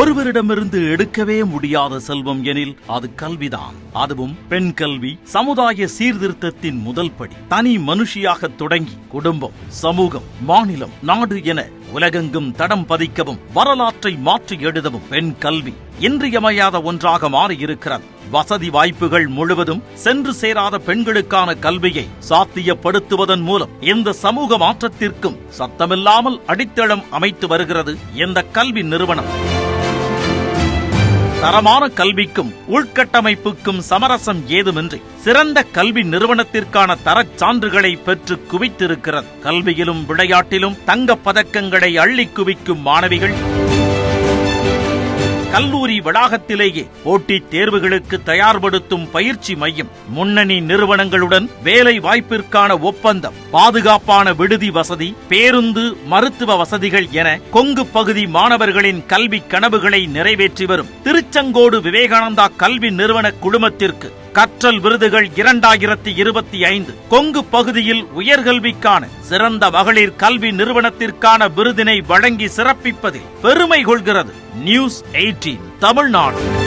ஒருவரிடமிருந்து எடுக்கவே முடியாத செல்வம் எனில் அது கல்விதான். அதுவும் பெண் கல்வி சமுதாய சீர்திருத்தத்தின் முதல் படி. தனி மனுஷியாக தொடங்கி குடும்பம் சமூகம் மாநிலம் நாடு என உலகெங்கும் தடம் பதிக்கவும் வரலாற்றை மாற்றி எழுதவும் பெண் கல்வி இன்றியமையாத ஒன்றாக மாறியிருக்கிறது. வசதி வாய்ப்புகள் முழுவதும் சென்று சேராத பெண்களுக்கான கல்வியை சாத்தியப்படுத்துவதன் மூலம் இந்த சமூக மாற்றத்திற்கும் சத்தமில்லாமல் அடித்தளம் அமைத்து வருகிறது இந்த கல்வி நிறுவனம். தரமான கல்விக்கும் உள்கட்டமைப்புக்கும் சமரசம் ஏதுமின்றி சிறந்த கல்வி நிறுவனத்திற்கான தரச் சான்றுகளை பெற்று குவித்திருக்கிறது. கல்வியிலும் விளையாட்டிலும் தங்கப் பதக்கங்களை அள்ளி குவிக்கும் மாணவிகள் கல்லூரி வளாகத்திலேயே போட்டித் தேர்வுகளுக்கு தயார்படுத்தும் பயிற்சி மையம் முன்னணி நிறுவனங்களுடன் வேலை வாய்ப்பிற்கான ஒப்பந்தம் பாதுகாப்பான விடுதி வசதி பேருந்து மருத்துவ வசதிகள் என கொங்கு பகுதி மாணவர்களின் கல்வி கனவுகளை நிறைவேற்றி வரும் திருச்செங்கோடு விவேகானந்தா கல்வி நிறுவன குழுமத்திற்கு கற்றல் விருதுகள் இரண்டாயிரத்தி இருபத்தி ஐந்து. கொங்கு பகுதியில் உயர்கல்விக்கான சிறந்த மகளிர் கல்வி நிறுவனத்திற்கான விருதினை வழங்கி சிறப்பிப்பதில் பெருமை கொள்கிறது நியூஸ் எயிட்டீன் தமிழ்நாடு.